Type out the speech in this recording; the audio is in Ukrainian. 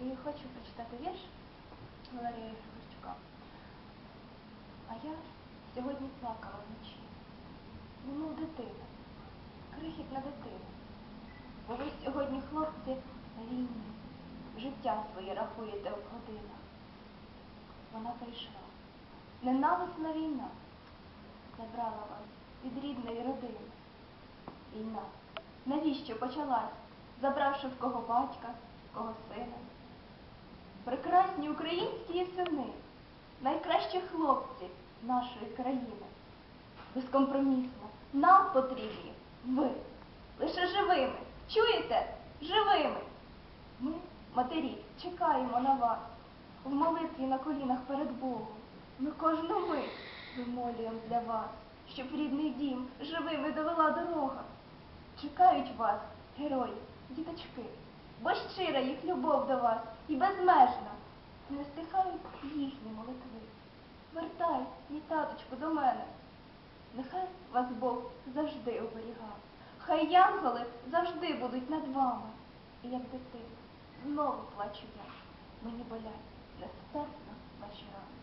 І хочу прочитати вірш Валерія Григорчука. А я сьогодні плакала вночі, немов дитина, крихітна дитина. Бо ви сьогодні, хлопці, війні, життя своє рахуєте в годинах. Вона прийшла. Ненависна війна забрала вас від рідної родини. Війна. Навіщо почалась, забравши в кого батька, в кого сина? Прекрасні українські сини, найкращі хлопці нашої країни. Безкомпромісно нам потрібні ви, лише живими. Чуєте? Живими. Ми, матері, чекаємо на вас в молитві на колінах перед Богом. Ми кожну мить вимолюємо для вас, щоб рідний дім живими довела дорога. Чекають вас, герої, діточки, бо щира їх любов до вас і безмежна. Не стихають їхні молитви. Вертай, мій таточку, до мене. Нехай вас Бог завжди оберігав. Хай янголи завжди будуть над вами. І як дитина, знову плачу я. Мені болять нестерпно ваші рани.